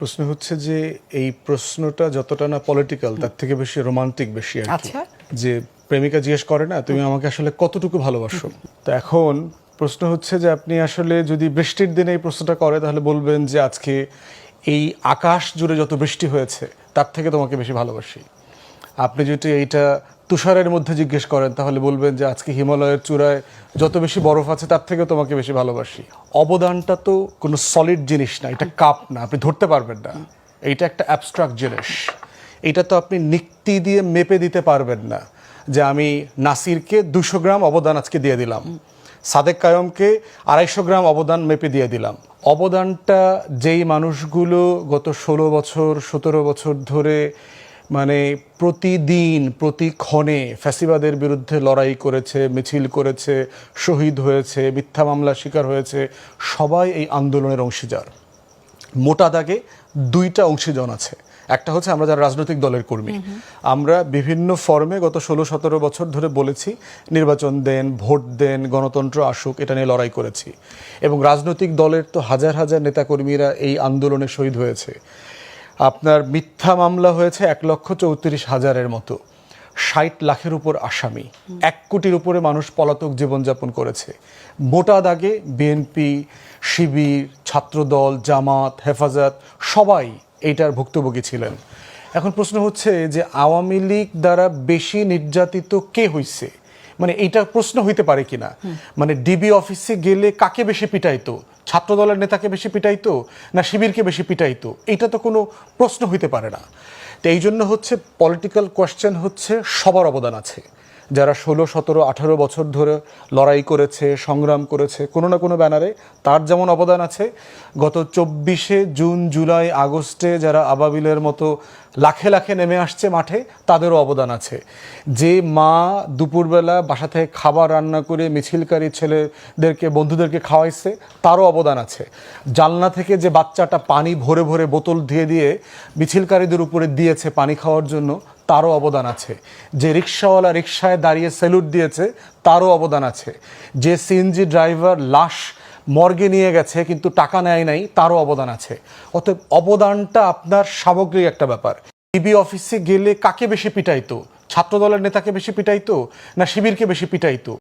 প্রশ্ন হচ্ছে যে এই প্রশ্নটা যতটা না পলিটিক্যাল তার থেকে বেশি রোমান্টিক বেশি আর আচ্ছা। যে প্রেমিকা জিজ্ঞেস করে না তুমি আমাকে আসলে কতটুকু ভালোবাসো? তো এখন প্রশ্ন হচ্ছে যে আপনি আসলে যদি বৃষ্টির দিনে এই প্রশ্নটা করে তাহলে বলবেন যে আজকে এই আকাশ জুড়ে যত বৃষ্টি হয়েছে তার থেকে তোমাকে বেশি ভালোবাসি। আপনি যদি এইটা তুষারের মধ্যে জিজ্ঞেস করেন, তাহলে বলবেন যে আজকে হিমালয়ের চূড়ায় যত বেশি বরফ আছে, তার থেকে তোমাকে বেশি ভালোবাসি। অবদানটা তো কোনো সলিড জিনিস না, এটা কাপ না, আপনি ধরতে পারবেন না। এইটা একটা অ্যাবস্ট্রাক্ট জিনিস। এটা তো আপনি নিক্তি দিয়ে মেপে দিতে পারবেন না যে আমি নাসিরকে দুশো গ্রাম অবদান আজকে দিয়ে দিলাম, সাদেক কায়মকে আড়াইশো গ্রাম অবদান মেপে দিয়ে দিলাম। অবদানটা যেই মানুষগুলো গত ষোলো বছর, সতেরো বছর ধরে মানে প্রতিদিন প্রতি ক্ষণে ফ্যাসিবাদের বিরুদ্ধে লড়াই করেছে মিছিল করেছে শহীদ হয়েছে মিথ্যা মামলার শিকার হয়েছে সবাই এই আন্দোলনের অংশীদার। মোটা দাগে দুইটা অংশীজন আছে। একটা হচ্ছে আমরা যারা রাজনৈতিক দলের কর্মী। আমরা বিভিন্ন ফর্মে গত ষোলো সতেরো বছর ধরে বলেছি নির্বাচন দেন ভোট দেন গণতন্ত্র আসুক এটা নিয়ে লড়াই করেছি। এবং রাজনৈতিক দলের তো হাজার হাজার নেতাকর্মীরা এই আন্দোলনে শহীদ হয়েছে। আপনার মিথ্যা মামলা হয়েছে এক লক্ষ চৌত্রিশ হাজারের মতো। ষাট লাখের উপর আসামি। এক কোটির উপরে মানুষ পলাতক জীবনযাপন করেছে। মোটা দাগে বিএনপি শিবির, ছাত্রদল, জামাত, হেফাজত, সবাই এইটার ভুক্তভোগী ছিলেন। এখন প্রশ্ন হচ্ছে যে আওয়ামী লীগ দ্বারা বেশি নির্যাতিত কে হইছে? মানে এইটা প্রশ্ন হইতে পারে কিনা? মানে ডিবি অফিসে গেলে কাকে বেশি পিটাইতো? ছাত্র দলের নেতাকে বেশি পিটাইতো না শিবিরকে বেশি পিটাইতো? এটা তো কোনো প্রশ্ন হইতে পারে না। তো এই জন্য হচ্ছে পলিটিক্যাল কোয়েশ্চেন হচ্ছে সবার অবদান আছে। যারা ষোলো, সতেরো, আঠারো বছর ধরে লড়াই করেছে, সংগ্রাম করেছে, কোনো না কোনো ব্যানারে তার যেমন অবদান আছে। গত চব্বিশে জুন, জুলাই, আগস্টে যারা আবাবিলের মতো লাখে লাখে নেমে আসছে মাঠে, তাদেরও অবদান আছে। যে মা দুপুরবেলা বাসা থেকে খাবার রান্না করে মিছিলকারী ছেলেদেরকে, বন্ধুদেরকে খাওয়াইছে, তারও অবদান আছে। জানলা থেকে যে বাচ্চাটা পানি ভরে ভরে বোতল দিয়ে দিয়ে মিছিলকারীদের উপরে দিয়েছে পানি খাওয়ার জন্য তারও অবদান আছে। যে রিক্সাওয়ালা রিক্সায় দাঁড়িয়ে স্যালুট দিয়েছে, তারও অবদান আছে। যে সিএনজি ড্রাইভার লাশ মর্গে নিয়ে গেছে, কিন্তু টাকা নেয় নাই, তারও অবদান আছে। অতএব অবদানটা আপনার সামগ্রিক একটা ব্যাপার। ডিবি অফিসে গেলে কাকে বেশি পিটাইতো? ছাত্রদলের নেতাকে বেশি পিটাইতো? না শিবিরকে বেশি পিটাইতো?